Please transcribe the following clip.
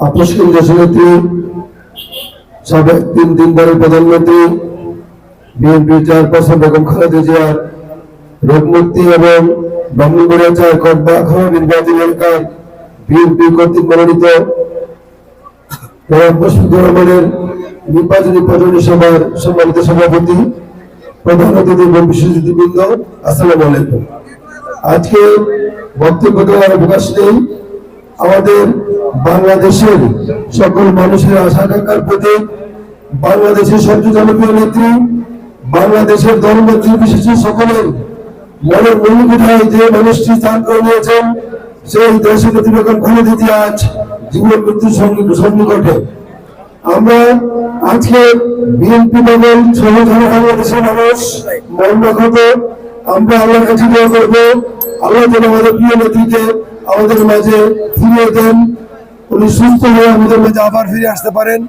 আপসহীন দেশনেত্রী সাবেক তিন তিনবারের প্রধানমন্ত্রী বিএনপি চেয়ারপারসন বেগম খালেদা জিয়ার রোগমুক্তি এবং ব্রাহ্মণবাড়িয়া চার কটবা খাওয়া নির্বাচনী এলাকায় বিএনপি কর্তৃক মনোনীত রহমানের নির্বাচনী প্রচারণী সভার সম্মানিত সভাপতি, প্রধান অতিথি এবং বিশেষ অতিথিবৃন্দ আসসালামু আলাইকুম। আজকে বক্তব্য দেওয়ার অবকাশ নেই। আমাদের বাংলাদেশের সকল মানুষের আশা আকাঙ্ক্ষার প্রতি বাংলাদেশের সবচেয়ে জনপ্রিয় নেত্রী, বাংলাদেশের ধর্ম বিশেষ সকলের মনের মূল্যবোধায় যে মানুষটি স্থান করে নিয়েছেন, সেই দেশের বেগম খালেদা জিয়া আজ জীবন মৃত্যুর সন্নিকটে। আমরা আজকে বিএনপি দলের সহ সারা বাংলাদেশের মানুষ মর্মাহত আমরা আল্লাহর কাছে দোয়া করব। আল্লাহ যেন আমাদের প্রিয় নেত্রীকে আমাদের মাঝে ফিরিয়ে দেন। উনি সুস্থ হয়ে আমাদের মাঝে আবার ফিরে আসতে পারেন।